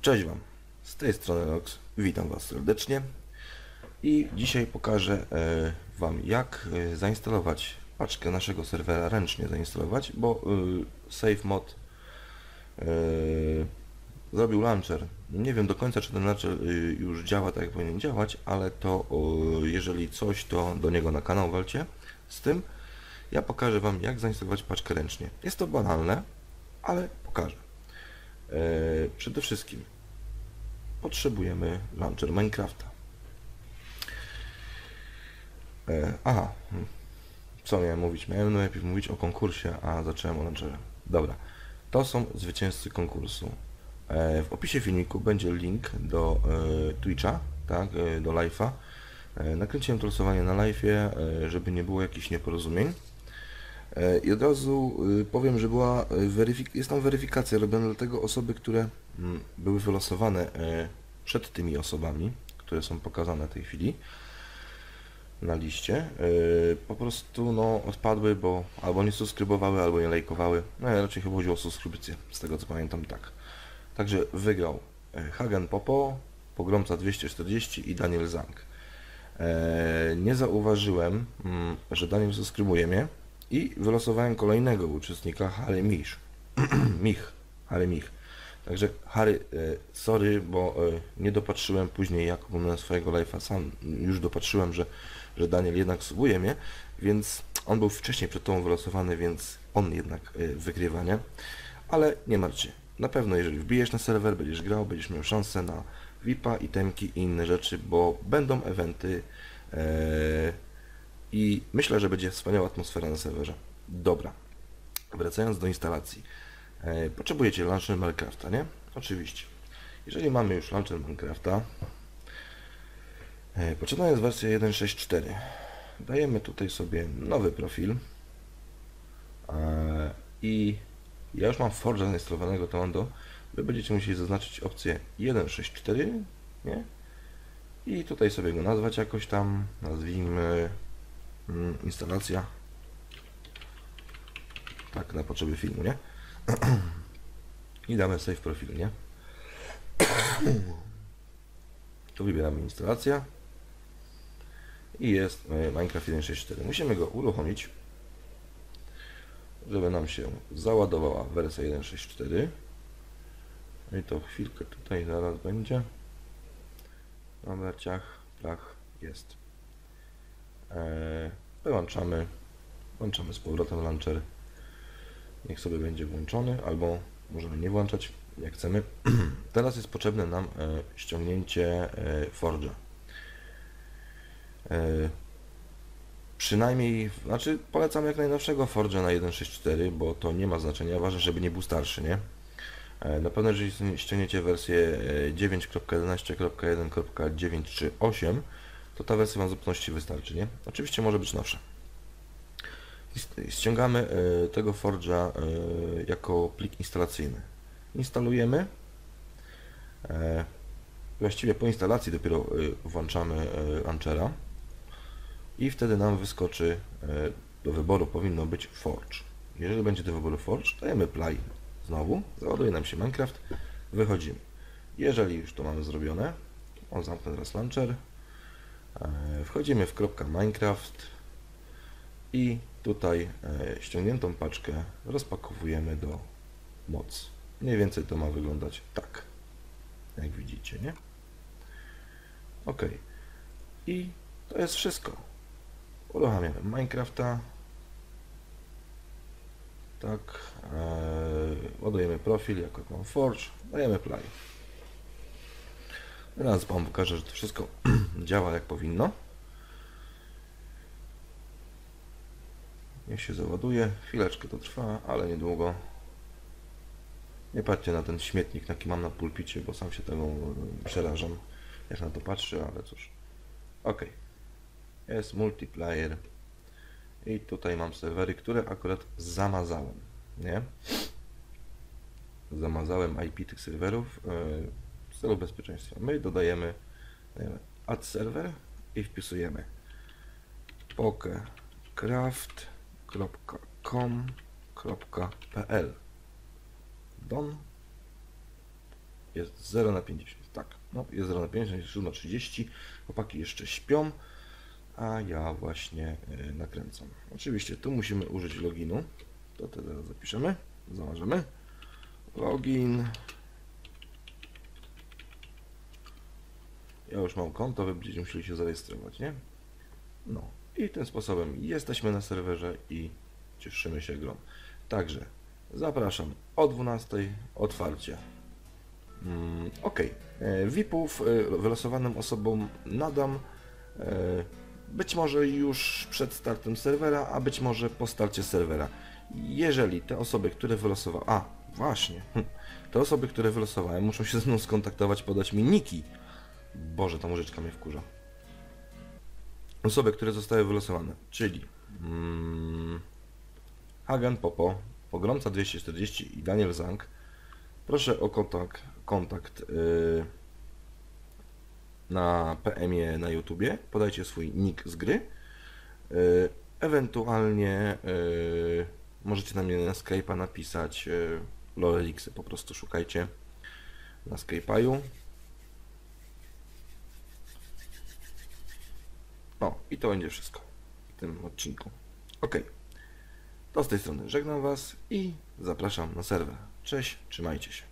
Cześć Wam, z tej strony Nox, witam Was serdecznie i dzisiaj pokażę e, Wam jak e, zainstalować paczkę naszego serwera ręcznie zainstalować, bo e, SafeMod zrobił launcher. Nie wiem do końca czy ten launcher już działa tak jak powinien działać, ale to jeżeli coś to do niego na kanał walcie z tym. Ja pokażę Wam jak zainstalować paczkę ręcznie. Jest to banalne, ale pokażę. E, przede wszystkim potrzebujemy launcher Minecrafta. E, aha, hmm. co miałem mówić? Miałem najpierw mówić o konkursie, a zacząłem o launcherze. Dobra, to są zwycięzcy konkursu. E, w opisie filmiku będzie link do Twitcha, tak, do live'a. Nakręciłem to losowanie na live'ie, żeby nie było jakichś nieporozumień. E, I od razu y, powiem, że była y, jest tam weryfikacja robiona dlatego osoby, które mm, były wylosowane e, przed tymi osobami, które są pokazane w tej chwili na liście, e, po prostu no odpadły, bo albo nie subskrybowały, albo nie lajkowały. No raczej chyba chodziło o subskrypcję, z tego co pamiętam tak. Także wygrał Hagen Popo, Pogromca 240 i Daniel Zank. Nie zauważyłem, mm, że Daniel subskrybuje mnie, i wylosowałem kolejnego uczestnika, Harry Mich. Mich. Harry Mich. Także Harry, e, sorry, bo e, nie dopatrzyłem później, jak oglądałem swojego live'a, sam już dopatrzyłem, że, że Daniel jednak subuje mnie, więc on był wcześniej przed tą wylosowany, więc on jednak e, wygrywa, nie? Ale nie martw. Na pewno, jeżeli wbijesz na serwer, będziesz grał, będziesz miał szansę na VIPa, itemki i inne rzeczy, bo będą eventy, e, i myślę, że będzie wspaniała atmosfera na serwerze. Dobra, wracając do instalacji. E, potrzebujecie launcher Minecrafta, nie? Oczywiście. Jeżeli mamy już launcher Minecrafta, potrzebna jest wersja 1.6.4. Dajemy tutaj sobie nowy profil e, i ja już mam Forge'a zainstalowanego Tomando. Wy będziecie musieli zaznaczyć opcję 1.6.4, nie? I tutaj sobie go nazwać jakoś tam, nazwijmy instalacja. Tak, na potrzeby filmu, nie? I damy save profil, nie? Tu wybieramy instalacja. I jest e, Minecraft 1.6.4. Musimy go uruchomić, żeby nam się załadowała wersja 1.6.4. No I to chwilkę tutaj zaraz będzie. Dobra, ciach, plach, jest. Eee, wyłączamy, włączamy z powrotem launcher. Niech sobie będzie włączony, albo możemy nie włączać, jak chcemy. Teraz jest potrzebne nam e, ściągnięcie e, Forge'a. E, przynajmniej, znaczy polecam jak najnowszego Forge'a na 1.6.4, bo to nie ma znaczenia, ważne, żeby nie był starszy, nie? E, Na pewno jeżeli ściągniecie wersję e, 9.11.1.938, to ta wersja Wam w zupełności wystarczy, nie? Oczywiście może być nowsza. I Ściągamy e, tego Forge'a e, jako plik instalacyjny. Instalujemy. E, Właściwie po instalacji dopiero włączamy launchera i wtedy nam wyskoczy do wyboru powinno być Forge. Jeżeli będzie do wyboru Forge, dajemy play znowu, załaduje nam się Minecraft, wychodzimy. Jeżeli już to mamy zrobione, on zamknę teraz launcher, Wchodzimy w Minecraft i tutaj e, ściągniętą paczkę rozpakowujemy do moc. Mniej więcej to ma wyglądać tak, jak widzicie, nie? Ok. I to jest wszystko. Uruchamiamy Minecrafta. Tak. E, ładujemy profil jako mam Forge. Dajemy play. Teraz Wam pokażę, że to wszystko działa jak powinno. Niech się załaduje. Chwileczkę to trwa, ale niedługo. Nie patrzcie na ten śmietnik, jaki mam na pulpicie, bo sam się tego e, przerażam, jak na to patrzę, ale cóż. Ok. Jest multiplayer. I tutaj mam serwery, które akurat zamazałem. Nie? Zamazałem IP tych serwerów. e, w celu bezpieczeństwa. My dodajemy dajemy add server i wpisujemy pokecraft.com.pl Don jest 0 na 50. Tak, no jest 0 na 50, jest 7.30. Chłopaki jeszcze śpią, a ja właśnie y, nakręcam. Oczywiście tu musimy użyć loginu. To teraz zapiszemy, założymy. Login. Ja już mam konto, wy będziecie musieli się zarejestrować, nie? No i tym sposobem jesteśmy na serwerze i cieszymy się grą. Także zapraszam o 12 otwarcie. Mm, ok. E, VIP-ów e, wylosowanym osobom nadam e, być może już przed startem serwera, a być może po starcie serwera. Jeżeli te osoby, które wylosowały... A, właśnie. hm, Te osoby, które wylosowałem muszą się ze mną skontaktować, podać mi niki. Boże, ta muzyczka mnie wkurza. Osoby, które zostały wylosowane, czyli mm, Hagen Popo, Pogromca 240 i Daniel Zank. Proszę o kontakt, kontakt yy, na PM-ie na YouTubie. Podajcie swój nick z gry. Yy, ewentualnie yy, możecie na mnie na Skype'a napisać yy, Lorelixy, po prostu szukajcie na Skype'aju. O, i to będzie wszystko w tym odcinku. Ok. To z tej strony żegnam Was i zapraszam na serwer. Cześć, trzymajcie się.